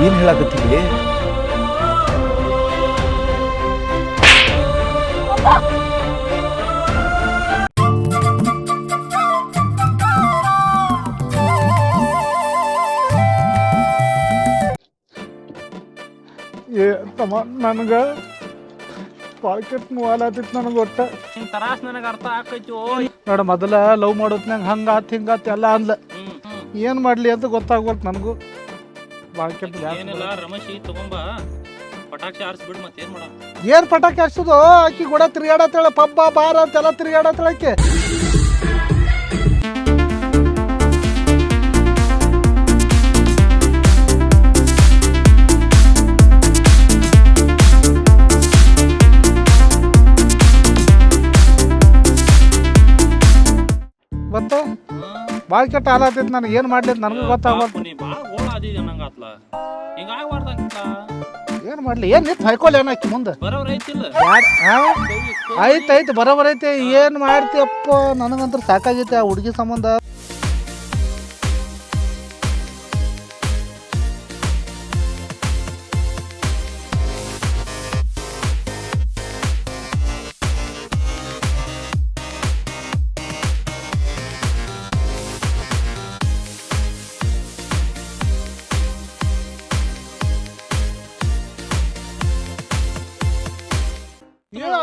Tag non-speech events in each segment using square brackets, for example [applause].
ಹೇಳಕತ್ತೀವಿ ಏ ತಮ್ಮ ನನಗೆ ಪಾಕೆಟ್ ಮೂವಾಲತ್ತಿತ್ತು ನನಗೆ ಒಟ್ಟ. ತರಾಸ್ ನನಗೆ ಅರ್ಥ ಆಕೈತಿ ಓ ನೋಡ ಮೊದಲ ಲವ್ ಮಾಡೋತ್ನಾಗ ಹಂಗಾತ್ ಹಿಂಗಾತ್ ಎಲ್ಲ ಅಂದ್ಲ. ಏನು ಮಾಡಲಿ ಅಂತ ಗೊತ್ತಾಗ್ಬಾರ್ದು ನನಗೂ. ಭಾಳ ಏನಿಲ್ಲ ರಮೇಶಿ ತಗೊಂಬ. ಪಟಾಕ್ಷಿ ಮತ್ತೆ ಏನು ಮಾಡ. ಏನು ಪಟಾಕಿ ಹಚ್ಚೋದು ಆಕಿ ಕೂಡ ತಿರ್ಗಾಡತ್ತೇಳ ಪಬ್ಬ ಬಾರ ಅಂತೆಲ್ಲ ತಿರ್ಗಾಡತ್ತೇಳ ಆಕೆ. ಭಾಳ ಕೆಟ್ಟ ಹಾಲಾತೈತಿ ನನಗೆ ಏನು ಮಾಡ್ಲಿ ಅಂತ ನನಗೂ ಗೊತ್ತಾಗ್ಬಾರ್ದು. ನೀ ಬಾ ಗೋಳ ಅದಿದ್ಯ ನಂಗ ಆತ್ಲ. ಹಿಂಗ ಆಗ್ಬಾರ್ದಂತ. ಏನು ಮಾಡ್ಲಿ ಏನು ನಿತ್ ಹೊಯ್ಕೊಲ್ಲ ಏನಾಕಿ ಮುಂದೆ? ಬರೋರ್ ಐತಿಲ್ಲ. ಐತೆ ಆಯ್ತು ಬರೋಬರ್ ಐತೆ ಏನು ಮಾಡ್ತೀಯಪ್ಪ ನನಗಂತೂ ಸಾಕಾಗೈತೆ ಆ ಹುಡುಗಿ ಸಂಬಂಧ.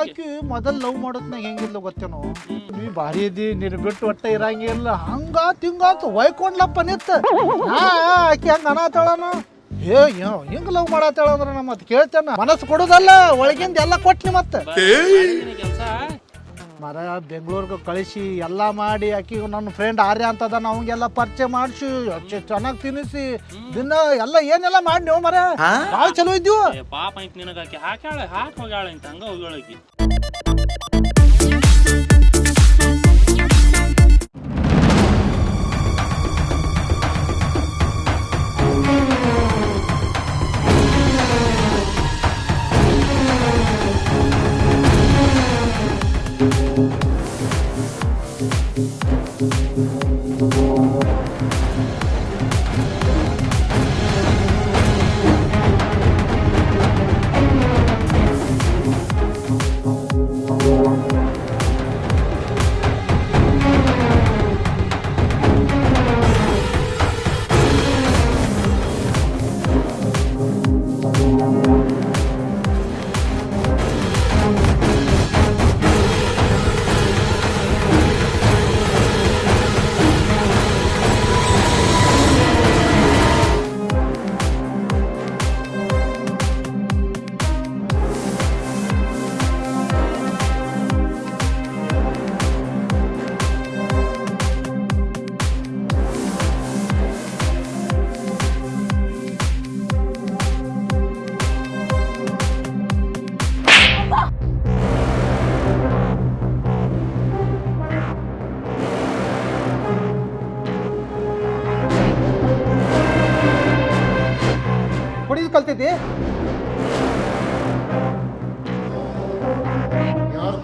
ಆಕಿ ಮೊದಲ್ ಲವ್ ಮಾಡೋದ್ನಾಗ ಹೆಂಗಿದ್ಲು ಗೊತ್ತೇನೋ? ನೀ ಭಾರಿ ಇದ್ದಿ ನೀನು ಬಿಟ್ಟು ಒಟ್ಟ ಇರಂಗಿಲ್ಲ. ಹಂಗ ತಿಂಗಾತ ಹೊಯ್ಕೊಂಡ್ಲಪ್ಪ ನಿತ್ತ ನಾ ಆಕಿ ಹಂಗ ಅನಾತಾಳನು ಏ ಹಿಂಗ ಲವ್ ಮಾಡತ್ತಾಳ ಅಂದ್ರೆ ನಮ್ಮ ಮತ್ತೆ ಕೇಳ್ತೇನ. ಮನಸ್ಸು ಕೊಡುದಲ್ಲ ಒಳಗಿಂದ ಎಲ್ಲ ಕೊಟ್ನಿ ಮತ್ತೆ. ಮರ ಬೆಂಗಳೂರಿಗೆ ಕಳಿಸಿ ಎಲ್ಲ ಮಾಡಿ ಆಕಿ ನನ್ನ ಫ್ರೆಂಡ್ ಆರ್ಯ ಅಂತದ ಅವಂಗೆಲ್ಲ ಪರಿಚಯ ಮಾಡಿಸಿ ಚೆನ್ನಾಗಿ ತಿನ್ನಿಸಿ ದಿನ ಎಲ್ಲ ಏನೆಲ್ಲ ಮಾಡಿ ನೀವು ಮರ ಭಾಳ ಚಲೋ ಇದ್ದೀವಿ ಪಾಪ ಐತ್ ಹಾಕ್ಯಾಳ ಹಾಕ್ ಹೋಗ್ಯಾಳ ಅಂತ ಹಂಗ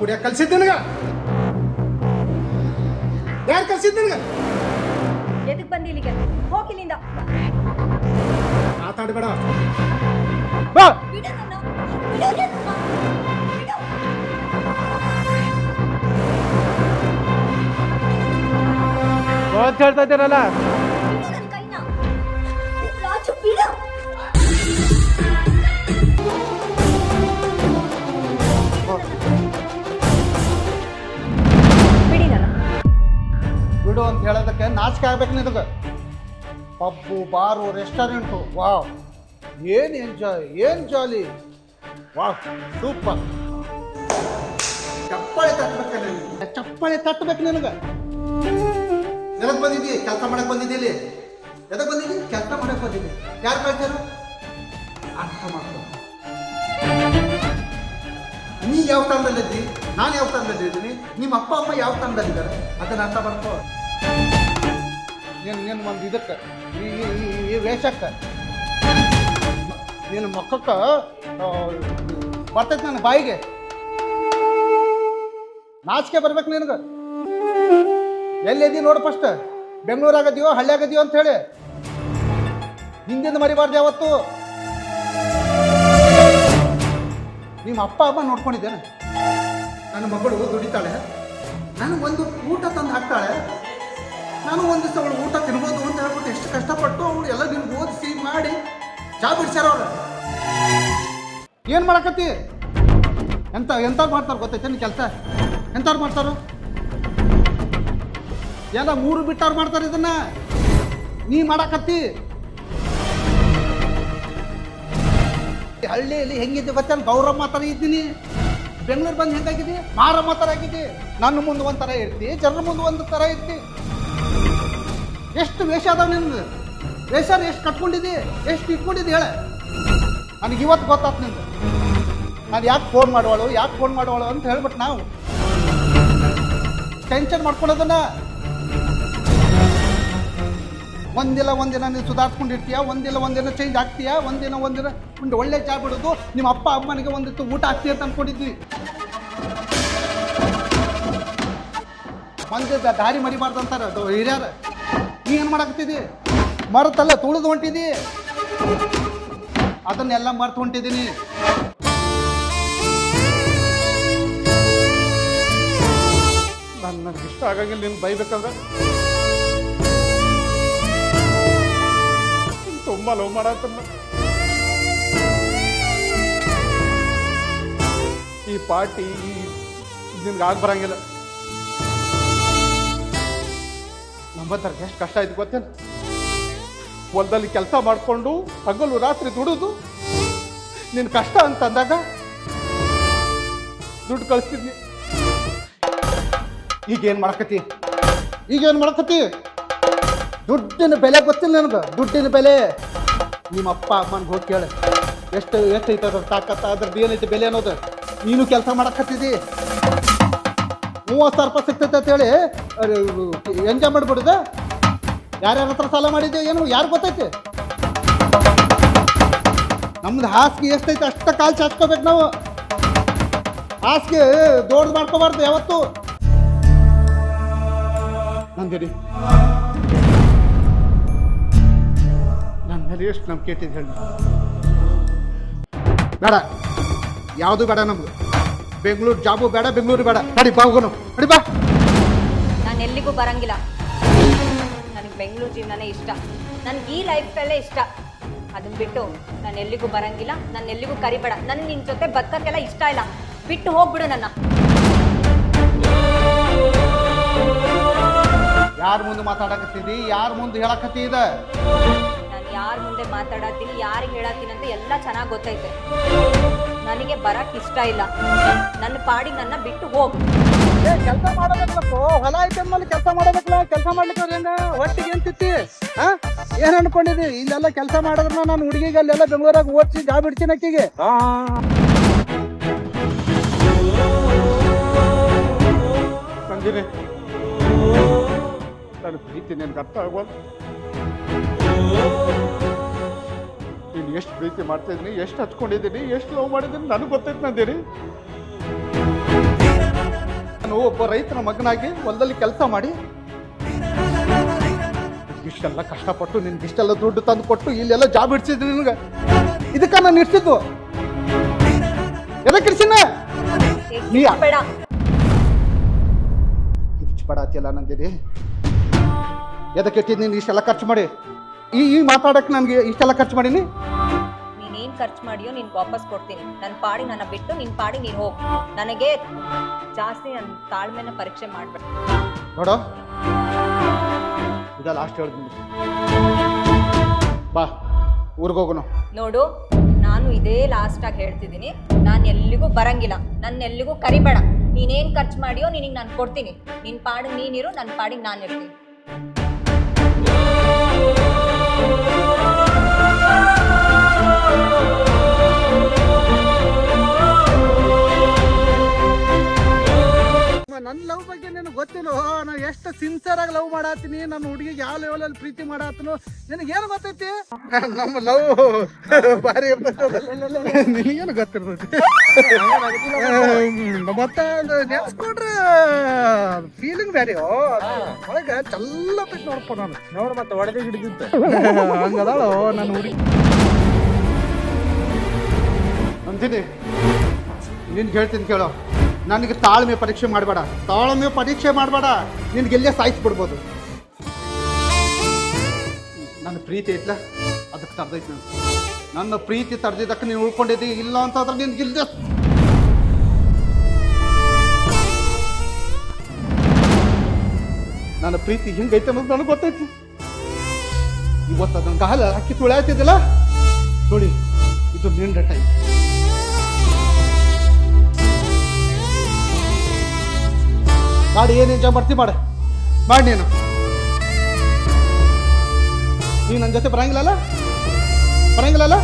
ಯಾರು ಕಲ್ಸಿದ್ದು ನಿನಗ ಯಾರು ಕಲ್ಸಿದ್ದು ನಿನಗ ಎದಕ್ ಬಂದಿ ಇಲ್ಲಿಗೆ ಹೋಗಿಲ್ಲಿಂದ ಮಾತಾಡಬೇಡ ಬಾ ಬಿಡು ನನ್ನ. ಬಿಡು ನನ್ನ. ಬಿಡು. ಅಂತ ಹೇಳ್ತಾ ಇದ್ದೀರಲ್ಲ ಬಿಡು ನನ್ನ ಕೈನ. ರಾಜು ಬಿಡಿ ಬಿಡು ಅಂತ ಹೇಳೋದಕ್ಕೆ ನಾಚಿಕೆ ಆಗ್ಬೇಕು ನಿನಗೆ. Pub, bar restaurant wow. ಏನು ಎಂಜಾಯ್ ಏನು ಜಾಲಿ ವಾವ್ ಸೂಪರ್ ಚಪ್ಪಳೆ ತಟ್ಟಬೇಕು ನಿನಗೆ. ಚಪ್ಪಾಳೆ ತಟ್ಟಬೇಕು ನಿನಗೆ. ಎದಕ್ಕೆ ಕೆಲಸ ಮಾಡಕ್ಕೆ ಬಂದಿದ್ದೀಲಿ ಎದಕ್ಕೆ ಬಂದಿದ್ದಿ ಕೆಲಸ ಮಾಡಕ್ಕೆ ಬಂದಿದ್ದೀನಿ ಯಾರು ಕಳ್ಸ್ಯಾರು? ಅರ್ಥ ಮಾಡ್ಕೊ. ನೀ ಯಾವ ತಂಡದಲ್ಲಿದ್ದಿ ನಾನು ಯಾವ ತಂಡದಲ್ಲಿ ಇದ್ದೀನಿ ನಿಮ್ಮ ಅಪ್ಪ, ಅಮ್ಮ ಯಾವ ತಂಡದಲ್ಲಿದ್ದಾರೆ ಅದನ್ನ ಅರ್ಥ ಮಾಡ್ಕೋ. ನಿನ್ನ ನಿನ್ನ ಒಂದು ಇದಕ್ಕೆ, ಈ ವೇಷಕ್ಕೆ. ನಿನ್ನ ಮಕ್ಕಕ್ಕೆ ಬರ್ತೈತೆ ನನ್ನ ಬಾಯಿಗೆ. ನಾಚಿಕೆ ಬರ್ಬೇಕು ನಿನಗೆ. ಎಲ್ಲಿದ್ದೀ ನೋಡು ಫಸ್ಟ್ ಬೆಂಗಳೂರಾಗದೀವೋ ಹಳ್ಳಿಯಾಗದೀವೋ ಅಂತ ಹೇಳಿ. ಹಿಂದಿಂದ ಮರಿಬಾರ್ದು ಯಾವತ್ತು. ನಿಮ್ಮ ಅಪ್ಪ, ಅಮ್ಮ ನೋಡ್ಕೊಂಡಿದ್ದೇನೆ. ನನ್ನ ಮಗಳು ದುಡಿತಾಳೆ. ನನಗೆ ಒಂದು ಊಟ ತಂದು ಹಾಕ್ತಾಳೆ. ನಾನು ಒಂದು ದಿವಸ ಅವಳು ಊಟ ತಿನ್ಬೋದು ಅಂತ ಹೇಳ್ಬಿಟ್ಟು ಎಷ್ಟು ಕಷ್ಟಪಟ್ಟು ಅವಳು ಎಲ್ಲ ನಿಮ್ಗೆ ಓದಿಸಿ ಮಾಡಿ ಚಾ ಬಿಡ್ಸ್ಯಾರ ಅವ್ರು. ಏನು ಮಾಡಕತ್ತಿ? ಎಂತ ಎಂಥವ್ರು ಮಾಡ್ತಾರೆ ಗೊತ್ತೈತೆ ಕೆಲಸ? ಎಂಥವ್ರು ಮಾಡ್ತಾರು? ಎಲ್ಲ ಮೂರು ಬಿಟ್ಟವ್ರು ಮಾಡ್ತಾರೆ ಇದನ್ನ? ನೀ ಮಾಡಕತ್ತಿ? ಹಳ್ಳಿಯಲ್ಲಿ ಹೆಂಗಿದ್ದೆ ಗೊತ್ತೇನು? ಗೌರಮ್ಮ ಥರ ಇದ್ದೀನಿ. ಬೆಂಗಳೂರು ಬಂದು ಹೆಂಗಾಗಿದೆ ಮಾರಮ್ಮ ಥರ ಆಗಿದೆ ನನ್ನ ಮುಂದೆ ಒಂಥರ ಇರ್ತಿ, ಜನರ ಮುಂದೆ ಒಂದು ಥರ ಇರ್ತಿ. ಎಷ್ಟು ವೇಷ ಅದಾವ ನಿಂದು? ವೇಷನ ಎಷ್ಟು ಕಟ್ಕೊಂಡಿದ್ದಿ? ಎಷ್ಟು ಇಟ್ಕೊಂಡಿದ್ದಿ ಹೇಳ. ನನಗೆ ಇವತ್ತು ಗೊತ್ತಾತ್ ನಿಂದು. ನಾನು ಯಾಕೆ ಫೋನ್ ಮಾಡುವಳು, ಯಾಕೆ ಫೋನ್ ಮಾಡೋಳು ಅಂತ ಹೇಳ್ಬಿಟ್ಟು ನಾವು. ಟೆನ್ಷನ್ ಮಾಡ್ಕೊಳ್ಳೋದನ್ನ ಒಂದಿಲ್ಲ ಒಂದಿನ ನೀನು ಸುಧಾರಿಸ್ಕೊಂಡಿರ್ತೀಯ ಒಂದಿಲ್ಲ ಒಂದಿನ ಚೇಂಜ್ ಆಗ್ತೀಯಾ, ಒಂದಿನ ಒಂದಿನ ಒಂದು ಒಳ್ಳೆ ಚಾ ಬಿಡೋದು, ನಿಮ್ಮ ಅಪ್ಪ ಅಮ್ಮನಿಗೆ ಒಂದಿತ್ತು ಊಟ ಆಗ್ತೀಯ ಅಂತ ಅಂದ್ಕೊಂಡಿದ್ವಿ ಒಂದೇ ದ- ದಾರಿ ಮರಿಬಾರ್ದು ಅಂತಾರೆ ಅದು ಹಿರಿಯರ. ನೀ ಏನು ಮಾಡಾಕತ್ತಿದಿ? ಮರತಲ್ಲ ತುಳಿದು ಹೊಂಟಿದಿ? ಅದನ್ನೆಲ್ಲ ಮರ್ತು ಹೊಂಟಿದ್ದೀನಿ ನಾನು ನನಗೆ ಇಷ್ಟ ಆಗಂಗಿಲ್ಲ ನೀನು ಬೈಬೇಕಂದ್ರೆ. ತುಂಬ ಲವ್ ಮಾಡತ್ತಲ್ಲ ಈ ಪಾರ್ಟಿ ನಿನ್ಗೆ ಆಗ ಬರಂಗಿಲ್ಲ. ನಂಬತ್ತರ್ಗೆ ಎಷ್ಟು ಕಷ್ಟ ಆಯ್ತು ಗೊತ್ತೇನು? ಹೊಲದಲ್ಲಿ ಕೆಲಸ ಮಾಡಿಕೊಂಡು ಹಗಲು ರಾತ್ರಿ ದುಡಿದು ನಿನ್ನ ಕಷ್ಟ ಅಂತ ಅಂದಾಗ ದುಡ್ಡು ಕಳಿಸ್ತಿದ್ನಿ. ಈಗೇನು ಮಾಡಕತ್ತಿ? ಈಗೇನು ಮಾಡ್ಕತಿ ದುಡ್ಡಿನ ಬೆಲೆ ಗೊತ್ತಿಲ್ಲ ನನಗೆ? ದುಡ್ಡಿನ ಬೆಲೆ? ನಿಮ್ಮ ಅಪ್ಪ ಅಮ್ಮನ ಹೋಗಿ ಕೇಳು. ಎಷ್ಟು ಎಷ್ಟು ಅದ್ರ ತಾಕತ್ತ ಅದ್ರದ್ದು ಏನೈತೆ ಬೆಲೆ ಅನ್ನೋದು? ನೀನು ಕೆಲಸ ಮಾಡಕತ್ತಿದ್ದಿ ಮೂವತ್ತು ಸಾವಿರ ರೂಪಾಯಿ ಸಿಗ್ತೈತೆ ಅಂತೇಳಿ ಎಂಜಾಯ್ ಮಾಡ್ಬಿಡುದ. ಯಾರ್ಯಾರ ಹತ್ರ ಸಾಲ ಮಾಡಿದ್ದೆ ಏನು, ಯಾರು ಗೊತ್ತೈತೆ? ನಮ್ದು ಹಾಸಿಗೆ ಎಷ್ಟೈತೆ ಅಷ್ಟ ಕಾಲು ಚಾಚ್ಕೋಬೇಕು ನಾವು. ಹಾಸಿಗೆ ದೊಡ್ಡದು ಮಾಡ್ಕೋಬಾರ್ದು ಯಾವತ್ತು. ನಂದಿರಿ ನನ್ನ ಮೇಲೆ ಎಷ್ಟು ನಂಬಿಕೆ ಇಟ್ಟಿದ್ದು ಹೇಳಿ. ಬೇಡ, ಯಾವುದು ಬೇಡ ನಮ್ಗೆ ಬೆಂಗಳೂರು ಜಾಬು ಬೇಡ ಬೆಂಗಳೂರು ಬೇಡ. ನಡಿ ಬಾ ಹೋಗೋನು ನಡಿ ಬಾ. ನಾನು ಎಲ್ಲಿಗೂ ಬರಂಗಿಲ್ಲ. ನನಗೆ ಬೆಂಗಳೂರು ಜೀವನನೇ ಇಷ್ಟ. ನನಗೆ ಈ ಲೈಫ್ ಸ್ಟೈಲೇ ಇಷ್ಟ. ಅದನ್ನ ಬಿಟ್ಟು ನಾನು ಎಲ್ಲಿಗೂ ಬರಂಗಿಲ್ಲ. ನಾನು ಎಲ್ಲಿಗೂ ಕರಿಬೇಡ. ನನ್ನ ನಿನ್ನ ಜೊತೆ ಬದುಕೋಕ್ಕೆಲ್ಲ ಇಷ್ಟ ಇಲ್ಲ. ಬಿಟ್ಟು ಹೋಗ್ಬಿಡು ನನ್ನ. ಯಾರ ಮುಂದೆ ಮಾತಾಡಕತ್ತಿದ್ದಿ ಯಾರ ಮುಂದೆ ಹೇಳಕತ್ತಿ ಇದ? ನಾನು ಯಾರ ಮುಂದೆ ಮಾತಾಡತ್ತೀನಿ ಯಾರಿಗೆ ಹೇಳತ್ತೀನಿ ಅಂತ ಎಲ್ಲ ಚೆನ್ನಾಗಿ ಗೊತ್ತೈತೆ. ನನಗೆ ಬರಕ್ ಇಷ್ಟ ಇಲ್ಲ. ನನ್ನ ಪಾಡಿ ನನ್ನ ಬಿಟ್ಟು ಹೋಗು. ಕೆಲಸ ಮಾಡಬೇಕು ಹೊಲ ಐಟಮ್ ಅಲ್ಲಿ ಕೆಲಸ ಮಾಡಬೇಕಲ್ಲ? ಕೆಲಸ ಮಾಡ್ಲಿಕ್ಕೆ ಒಟ್ಟಿಗೆ ಏನ್ ತಿತ್ತಿ? ಹಾ ಏನ್ ಅನ್ಕೊಂಡಿದ್ದಿ ಇಲ್ಲೆಲ್ಲ ಕೆಲಸ ಮಾಡಿದ್ರು ನಾನು ಹುಡುಗಿಗೆ ಅಲ್ಲೆಲ್ಲ ಬೆಂಗಳೂರಾಗ ಓದಿಸಿ ಜಾಬ್ ಇಡ್ತೀನಿ ಅಕ್ಕಿಗೆ. ಸಂಜೀನಿ ನಾನು ಪ್ರೀತಿ ನಿನ್ಗೆ ಅರ್ಥ ಆಗೋದು ಎಷ್ಟು ಪ್ರೀತಿ ಮಾಡ್ತಾ ಇದ್ದೀನಿ ಎಷ್ಟು ಹಚ್ಕೊಂಡಿದ್ದೀನಿ ಎಷ್ಟು ಲವ್ ಮಾಡಿದ್ದೀನಿ ನನಗೆ ಗೊತ್ತೈತೆ ನಂದಿರಿ ನಾನು ಒಬ್ಬ ರೈತನ ಮಗನಾಗಿ ಹೊಲದಲ್ಲಿ ಕೆಲಸ ಮಾಡಿ ಇಷ್ಟೆಲ್ಲ ಕಷ್ಟಪಟ್ಟು ನಿನ್ಗೆ ಇಷ್ಟೆಲ್ಲ ದುಡ್ಡು ತಂದು ಕೊಟ್ಟು ಇಲ್ಲೆಲ್ಲ ಜಾಬ್ ಇಡ್ಸಿದ್ರಿ ನಿನಗೆ. ಇದಕ್ಕ ನಾನು ಇಡ್ಸಿದ್ದು ಎದಕ್ಕೆ ಇಡ್ಸಿನ ನೀ ಬೇಡ ಕಿರ್ಚ್ಬೇಡತ್ತಿಲ್ಲ ನಂದಿರಿ ಎದಕ್ಕೆ ಇಟ್ಟಿದ್ದು ನೀನು ಇಷ್ಟೆಲ್ಲ ಖರ್ಚು ಮಾಡಿ? ಈ ಈ ಮಾತಾಡಕ್ಕೆ ನನಗೆ ಇಷ್ಟೆಲ್ಲ ಖರ್ಚು ಮಾಡೀನಿ ಖರ್ಚು ಮಾಡಿಯೋ ನಿನ್ ವಾಪಸ್ ಕೊಡ್ತೀನಿ. ನನ್ನ ಪಾಡಿ ನನ್ನ ಬಿಟ್ಟು ನಿನ್ ಪಾಡಿ ನೀನ್ ಹೋಗು. ನನಗೆ ಜಾಸ್ತಿ ನನ್ನ ತಾಳ್ಮೆನ ಪರೀಕ್ಷೆ ಮಾಡ್ಬೇಡ. ನೋಡು. ಈಗ ಲಾಸ್ಟ್ ಹೇಳ್ತೀನಿ. ಬಾ ನೋಡು ನಾನು ಇದೇ ಲಾಸ್ಟ್ ಆಗಿ ಹೇಳ್ತಿದ್ದೀನಿ. ನಾನು ಎಲ್ಲಿಗೂ ಬರಂಗಿಲ್ಲ. ನನ್ನ ಎಲ್ಲಿಗೂ ಕರಿಬೇಡ. ನೀನೇನ್ ಖರ್ಚು ಮಾಡಿಯೋ ನಿನಗೆ ನಾನು ಕೊಡ್ತೀನಿ. ನಿನ್ನ ಪಾಡಿಗೆ ನೀನಿರು ನನ್ನ ಪಾಡಿಗೆ ನಾನು ಇರ್ತೀನಿ. ಎಷ್ಟು ಸಿನ್ಸಿಯರ್ ಆಗಿ ಲವ್ ಮಾಡಾತೀನಿ ನನ್ನ ಹುಡುಗಿಗೆ ಯಾವ ಲೆವೆಲಲ್ಲಿ ಪ್ರೀತಿ ಮಾಡಾತನು? ನಿನಗೆ ಏನು ಗೊತ್ತೈತಿ? ನಮ್ಮ ಲವ್ ಬಾರಿ ನಿನಗೇನು ಗೊತ್ತಿರ್ತೈತಿ ಮತ್ತೆ ನೆನ್ಸ್ಕೊಂಡ್ರೆ ಫೀಲಿಂಗ್ ಬೇರೆ. ಒಳಗೆ ಚಲ್ಲ ಬಿಟ್ಟು ನೋಡ್ಪ ನಾನು. ನೋಡ್ ಮತ್ತೆ ಒಡೆದೇ ಹಿಡಿದಿದ್ದೆ. ಹಂಗದಾಳು ನನ್ನ ಹುಡುಗಿ. ಅಂತೀನಿ ನಿನ್ಗೆ ಹೇಳ್ತೀನಿ ಕೇಳೋ. ನನಗೆ ತಾಳ್ಮೆ ಪರೀಕ್ಷೆ ಮಾಡಬೇಡ. ತಾಳ್ಮೆ ಪರೀಕ್ಷೆ ಮಾಡಬೇಡ. ನಿನ್ಗೆ ಎಲ್ಲೇ ಸಾಯಿಸ್ಬಿಡ್ಬೋದು. ನನ್ನ ಪ್ರೀತಿ ಐತ್ಲ? ಅದಕ್ಕೆ ತರ್ದೈತಿ ನಾನು. ನನ್ನ ಪ್ರೀತಿ ತರ್ದಿದ್ದಕ್ಕೆ ನೀನು ಉಳ್ಕೊಂಡಿದ್ದಿ? ಇಲ್ಲ ಅಂತಂದ್ರೆ ನಿನ್ಗೆ ಇಲ್ಲದೆ ನನ್ನ ಪ್ರೀತಿ ಹಿಂಗೈತೆ ಅನ್ನೋದು ನನಗೆ ಗೊತ್ತೈತಿ. ಇವತ್ತು ಅದನ್ನು ಕಾಲ ಅಕ್ಕಿ ತುಳಿಯಾತಿದ್ದಿಲ್ಲ? ನೋಡಿ, ಇದು ನಿಂಡ ಟೈಮ್ ಮಾಡಿ, ಏನು ಎಂಜಾಯ್ ಮಾಡ್ತಿ ಮಾಡ. ಮಾಡಿ ನೀನು. ನೀನು ನನ್ನ ಜೊತೆ ಬರಂಗಿಲ್ಲಲ್ಲ? ಬರಂಗಿಲ್ಲಲ್ಲ?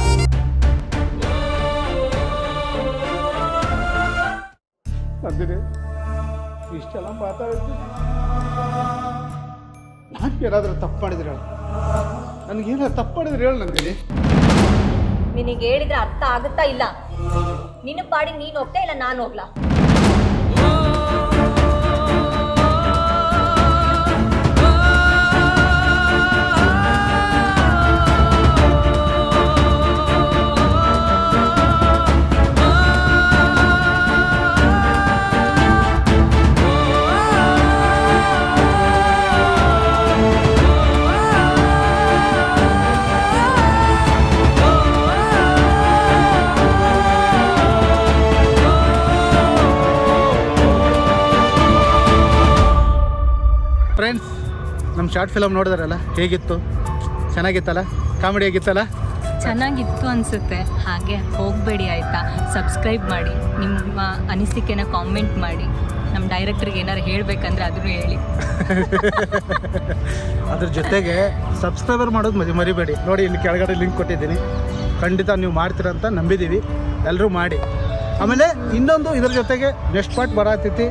ಅಂದಿನಿ ಇಷ್ಟೆಲ್ಲ ಮಾತಾಡ್ತೀನಿ ನಾನು ಏನಾದರೂ ತಪ್ಪು ಮಾಡಿದ್ರೆ ಹೇಳು. ನನಗೇನಾದ್ರು ತಪ್ಪು ಮಾಡಿದ್ರೆ ಹೇಳು ನಂದಿನಿ. ನಿನಗೆ ಹೇಳಿದ್ರೆ ಅರ್ಥ ಆಗುತ್ತಾ ಇಲ್ಲ? ನಿನ್ನ ಪಾಡಿ ನೀನು ಹೋಗ್ತಾ ಇಲ್ಲ, ನಾನು ಹೋಗ್ಲಾ? ನಮ್ಮ ಶಾರ್ಟ್ ಫಿಲಮ್ ನೋಡಿದಾರಲ್ಲ? ಹೇಗಿತ್ತು? ಚೆನ್ನಾಗಿತ್ತಲ್ಲ? ಕಾಮಿಡಿ ಆಗಿತ್ತಲ್ಲ? ಚೆನ್ನಾಗಿತ್ತು ಅನಿಸುತ್ತೆ. ಹಾಗೆ ಹೋಗಬೇಡಿ ಆಯಿತಾ? ಸಬ್ಸ್ಕ್ರೈಬ್ ಮಾಡಿ. ನಿಮ್ಮ ಅನಿಸಿಕೆನ ಕಾಮೆಂಟ್ ಮಾಡಿ. ನಮ್ಮ ಡೈರೆಕ್ಟ್ರಿಗೆ ಏನಾರು ಹೇಳಬೇಕಂದ್ರೆ ಅದನ್ನು ಹೇಳಿ. [laughs] ಅದ್ರ ಜೊತೆಗೆ ಸಬ್ಸ್ಕ್ರೈಬರ್ ಮಾಡೋದು ಮರಿ ಮರಿಬೇಡಿ. ನೋಡಿ ಇಲ್ಲಿ ಕೆಳಗಡೆ ಲಿಂಕ್ ಕೊಟ್ಟಿದ್ದೀನಿ. ಖಂಡಿತ ನೀವು ಮಾಡ್ತೀರಂತ ನಂಬಿದ್ದೀವಿ ಎಲ್ಲರೂ ಮಾಡಿ. ಆಮೇಲೆ ಇನ್ನೊಂದು ಇದ್ರ ಜೊತೆಗೆ ನೆಕ್ಸ್ಟ್ ಪಾರ್ಟ್ ಬರತೈತಿ.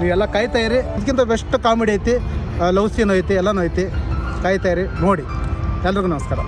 ನೀವೆಲ್ಲ ಕಾಯ್ತಾ ಇರಿ. ಇದಕ್ಕಿಂತ ಬೆಸ್ಟ್ ಕಾಮಿಡಿ ಐತಿ. ಲವ್ ಸೀನ್ ಐತಿ ಎಲ್ಲನೂ ಐತಿ. ಕಾಯ್ತಾ ಇರಿ ನೋಡಿ. ಎಲ್ರಿಗೂ ನಮಸ್ಕಾರ.